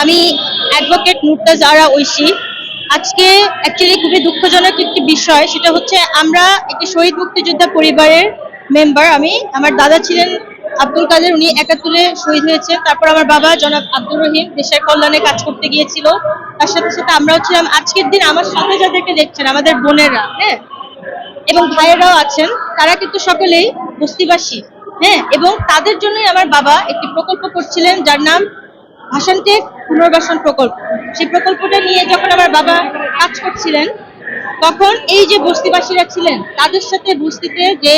আমি অ্যাডভোকেট নুরতাজ আরা ঐশী। আজকে অ্যাকচুয়ালি খুবই দুঃখজনক একটি বিষয়, সেটা হচ্ছে আমরা একটি শহীদ মুক্তিযোদ্ধা পরিবারের মেম্বার আমি আমার দাদা ছিলেন আব্দুল কাদের, উনি একাত্তরে শহীদ হয়েছেন। তারপর আমার বাবা জনাব আব্দুর রহিম দেশের কল্যাণে কাজ করতে গিয়েছিল। তার সাথে সাথে আমরাও ছিলাম। আজকের দিন আমার সাথে যাদেরকে দেখছেন, আমাদের বোনেরা হ্যাঁ? এবং ভাইয়েরাও আছেন, তারা কিন্তু সকলেই বস্তিবাসী হ্যাঁ? এবং তাদের জন্যই আমার বাবা একটি প্রকল্প করছিলেন, যার নাম ভাষান্টেক পুনর্বাসন প্রকল্প। সেই প্রকল্পটা নিয়ে যখন আমার বাবা কাজ করছিলেন, তখন এই যে বস্তিবাসীরা ছিলেন, তাদের সাথে বস্তিতে যে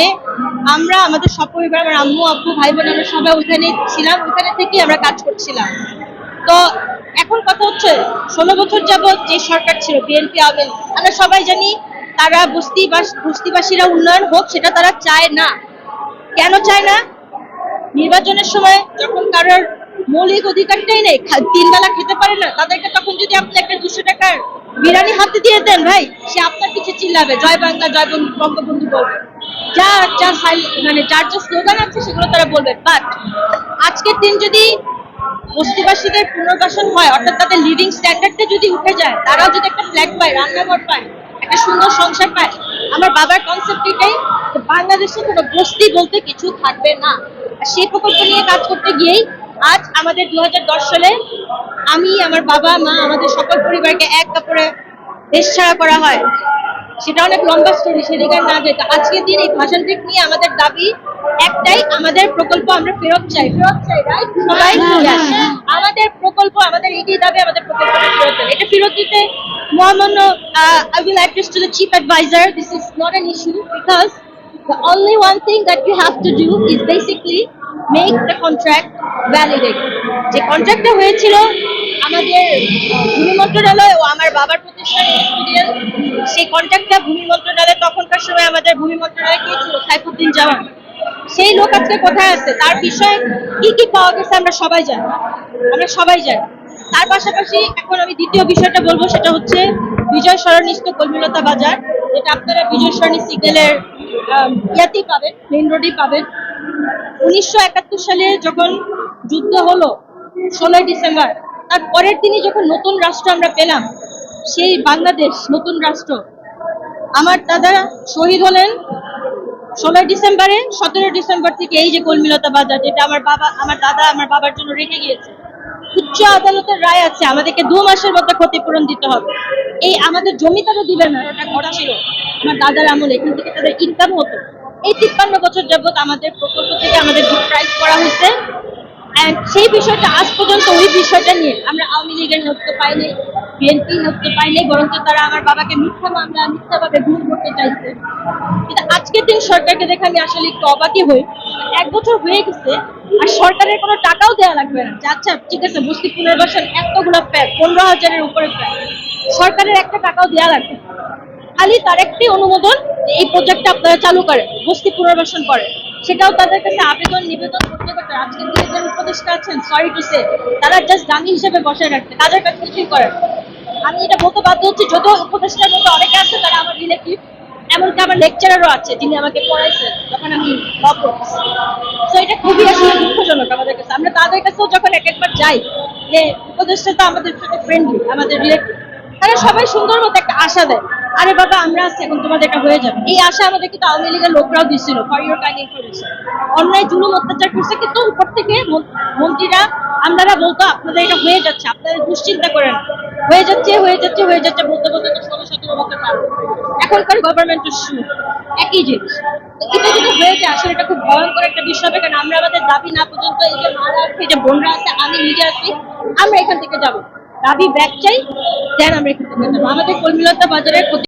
আমরা, আমাদের সপরিবার, আমার আম্মু, আব্বু ভাই বোন আমরা সবাই ওখানে ছিলাম ওখানে থেকেই আমরা কাজ করছিলাম। তো এখন কথা হচ্ছে, ষোলো বছর যাবত যে সরকার ছিল, বিএনপি, আওয়ামী আমরা সবাই জানি তারা বস্তিবাস, বস্তিবাসীরা উন্নয়ন হোক, সেটা তারা চায় না। কেন চায় না? নির্বাচনের সময় যখন কারোর মৌলিক অধিকারটাই নেই। তিন বেলা খেতে পারে না। তাদেরকে তখন যদি আপনি একটা দুশো টাকার বিরিয়ানি হাতে দিয়ে দেন ভাই, সে আপনার পিছে চিল্লাবে। জয় বাংলা, জয় বঙ্গবন্ধু বলবে। যা যা মানে যার যা স্লোগান আছে, সেগুলো তারা বলবে। বাট আজকের দিন যদি বস্তিবাসীদের পুনর্বাসন হয়, অর্থাৎ তাদের লিভিং স্ট্যান্ডার্ডটা যদি উঠে যায়, তারাও যদি একটা ফ্ল্যাট পায়, রান্নাঘর পায়, একটা সুন্দর সংসার পায়, আমার বাবার কনসেপ্ট এটাই বাংলাদেশে কোনো বস্তি বলতে কিছু থাকবে না। সেই প্রকল্প নিয়ে কাজ করতে গিয়েই আজ আমাদের দু হাজার দশ সালে আমি আমার বাবা মা আমাদের সকল পরিবারকে এক কাপড়ে দেশ ছাড়া করা হয়। সেটা অনেক লম্বা স্টোরি সেদিকে না যেতে। আজকের দিন এই ভাষণ ট্রিক নিয়ে আমাদের দাবি একটাই আমাদের প্রকল্প আমরা ফেরত চাই। ফেরত চাই রাইট সবাই আমাদের প্রকল্প আমাদের এটাই দাবি আমাদের ফেরত দেন এটা ফেরত দিতে মহামান্য I will address to the chief adviser this is not an issue because The only one thing that you have to do is basically make the contract validate. যে কন্ট্রাক্টটা হয়েছিল, আমাদের ভূমি মন্ত্রণালয় ও আমার বাবার প্রতিষ্ঠান স্টুডিয়াল সেই কন্ট্রাক্টটা ভূমি মন্ত্রণালয়, তখনকার সময় আমাদের ভূমি মন্ত্রণালয় কে ছিল, সাইফুদ্দিন জামান। সেই লোক আজকে কোথায় আছে? তার বিষয়ে কি কি পাওয়া গেছে আমরা সবাই জানি। আমরা সবাই জানি। তার পাশাপাশি এখন আমি দ্বিতীয় বিষয়টা বলব, সেটা হচ্ছে বিজয় সরণিস্থ কলমিলতা বাজার, যেটা আপনারা বিজয় সরণি সিগন্যালের ইয়াতেই পাবেন মেইন রোডেই পাবেন। উনিশশো একাত্তর সালে যখন যুদ্ধ হলো ষোলোই ডিসেম্বর। তার পরের দিনই যখন নতুন রাষ্ট্র আমরা পেলাম, সেই বাংলাদেশ, নতুন রাষ্ট্র, আমার দাদা শহীদ হলেন ষোলোই ডিসেম্বরে সতেরো ডিসেম্বর থেকে এই যে কলমিলতা বাজার, যেটা আমার বাবা, আমার দাদা, আমার বাবার জন্য রেখে গিয়েছে। উচ্চ আদালতের রায় আছে, আমাদেরকে দু মাসের মধ্যে ক্ষতিপূরণ দিতে হবে। এই আমাদের জমিদারও দিবে না ওটা করা ছিল আমার দাদার আমলে, এখান থেকে তাদের ইনকাম হতো। এই তিপ্পান্ন বছর যাবত আমাদের প্রকল্প থেকে আমাদের প্রাইস করা হয়েছে সেই বিষয়টা আজ পর্যন্ত ওই বিষয়টা নিয়ে আমরা আওয়ামী লীগের নথ্য পাইনি বিএনপি নথ্য পাইনি বরঞ্চ তারা আমার বাবাকে মিথ্যা মামলা, মিথ্যাভাবে গুম করতে চাইছে। কিন্তু আজকের দিন সরকারকে দেখে আমি আসলে একটু অবাকই হই। এক বছর হয়ে গেছে, আর সরকারের কোনো টাকাও দেওয়া লাগবে না। যে আচ্ছা ঠিক আছে, বস্তি পুনর্বাসন এতগুলো প্যাক পনেরো হাজারের উপরে প্যাক সরকারের একটা টাকাও দেওয়া লাগবে খালি তার একটি অনুমোদন এই প্রজেক্টটা আপনারা চালু করেন, বস্তি পুনর্বাসন করেন। সেটাও তাদের কাছে আবেদন, নিবেদন করতে করতে আজকের দিনে যে উপদেষ্টা আছেন সরি টু সে তারা জাস্ট দামি হিসেবে বসায় রাখতে তাদের কাছে কিছুই করেন আমি এটা বলতে বাধ্য হচ্ছি, যদিও উপদেষ্টার মধ্যে অনেকে আছে, তারা আমার রিলেটিভ এমনকি আমার লেকচারারও আছে, যিনি আমাকে পড়াইছেন, যখন আমি তো এটা খুবই আসলে দুঃখজনক আমাদের কাছে। আমরা তাদের কাছেও যখন এক একবার যাই, যে উপদেষ্টা তো আমাদের সাথে ফ্রেন্ডলি আমাদের রিলেটিভ তারা সবাই সুন্দর মতো একটা আশা দেয়। আরে বাবা, আমরা আছি, এখন তোমাদের এটা হয়ে যাবে। এই আশা আমাদের কিন্তু আওয়ামী লীগের লোকরাও দিচ্ছিল অন্যায়, জুলুম, অত্যাচার করছে কিন্তু উপর থেকে মন্ত্রীরা আমরা বলতো, আপনাদের এটা হয়ে যাচ্ছে, আপনারা দুশ্চিন্তা করেন হয়ে যাচ্ছে হয়ে যাচ্ছে হয়ে যাচ্ছে, বলতে বলতে তো ষোলো সতেরো বছর পার। এখনকার গভর্নমেন্টের একই জিনিস। এটা যদি হয়ে যায়, আসলে এটা খুব ভয়ঙ্কর একটা বিষয় হবে, কারণ আমরা আমাদের দাবি না পর্যন্ত এই যে মারা আছে যে বোনরা আছে, আমি নিজে আছি, আমরা এখান থেকে যাব। দাবি ব্যাগ চাই দেন আমরা আমাদের কর্মীলতা বাজারের